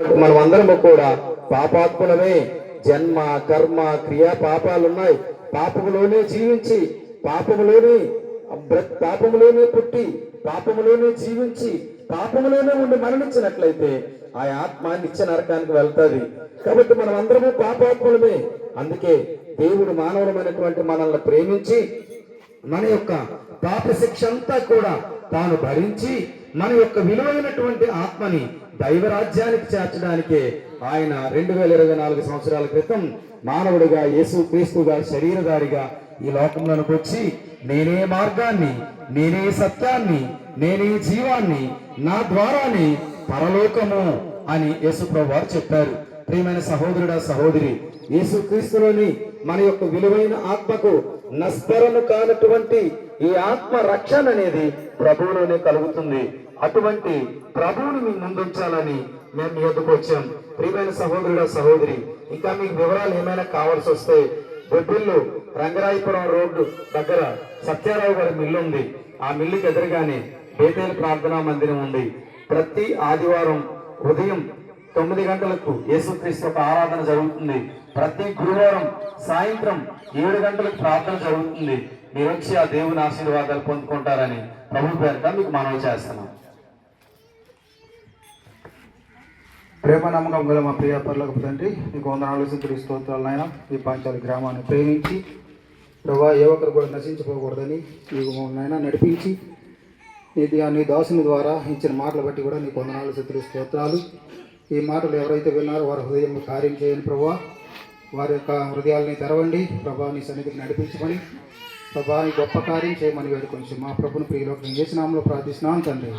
మనం అందరము కూడా పాపాత్ములమే. జన్మ కర్మ క్రియ పాపాలున్నాయి. పాపములోనే జీవించి పాపములోనే పాపములోనే పుట్టి పాపములోనే జీవించి పాపములోనే ఉండి మరణించినట్లయితే ఆ ఆత్మ నిత్య నరకానికి వెళ్తాది. కాబట్టి మనం అందరము పాపాత్ములమే. అందుకే దేవుడు మానవులమైనటువంటి మనల్ని ప్రేమించి మన యొక్క పాప శిక్ష అంతా కూడా తాను భరించి మన యొక్క విలువైనటువంటి ఆత్మని దైవరాజ్యానికి చేర్చడానికే ఆయన రెండు వేల ఇరవై నాలుగు సంవత్సరాల క్రితం మానవుడిగా యేసు క్రీస్తుగా శరీరధారిగా ఈ లోకంలోనికి వచ్చి నేనే మార్గాన్ని నేనే సత్యాన్ని నేనే జీవాన్ని నా ద్వారానే పరలోకము అని యేసుప్రభు వారు చెప్పారు. ప్రియమైన సహోదరుడా సహోదరి యేసు క్రీస్తులోని మన యొక్క విలువైన ఆత్మకు నస్పరను కానటువంటి ఈ ఆత్మ రక్షణ అనేది ప్రభువులోనే కలుగుతుంది. అటువంటి ప్రభువుని మీ ముందుంచాలని మేము మీ వద్దకు వచ్చాం. ప్రియమైన సహోదరుడ సహోదరి ఇంకా మీకు వివరాలు ఏమైనా కావాల్సి వస్తే బొబ్బిల్లు రంగరాయపురం రోడ్డు దగ్గర సత్యారావు గారి మిల్లు ఉంది. ఆ మిల్లుకి ఎదురుగానే బేతేలు ప్రార్థనా మందిరం ఉంది. ప్రతి ఆదివారం ఉదయం తొమ్మిది గంటలకు యేసుక్రీస్తు యొక్క ఆరాధన జరుగుతుంది. ప్రతి గురువారం సాయంత్రం ఏడు గంటలకు ప్రార్థన జరుగుతుంది. మీరు వచ్చి ఆ దేవుని ఆశీర్వాదాలు పొందుకుంటారని ప్రభు పేరిట మీకు మనవి చేస్తున్నాం. ప్రేమ నమ్మకం గల మా ప్రియ పర్లకు తండ్రి నీకు వందనాలు స్థుతులు స్తోత్రాలు నాయన. ఈ పాంచాలి గ్రామాన్ని ప్రేమించి ప్రభా ఏ ఒక్కరు కూడా నశించిపోకూడదని నీకు నాయన నడిపించి నీ నీ దాసుని ద్వారా ఇచ్చిన మాటలు బట్టి కూడా నీకు వందనాలు స్థుతులు స్తోత్రాలు. ఈ మాటలు ఎవరైతే విన్నారో వారి హృదయం కార్యం చేయని ప్రభా. వారి యొక్క హృదయాలని తెరవండి. ప్రభాని సన్నిధికి నడిపించమని ప్రభాని గొప్ప కార్యం చేయమని వేడుకొని మా ప్రభుని ప్రియులకు చేసినాంలో ప్రార్థిస్తున్నాను తండ్రి.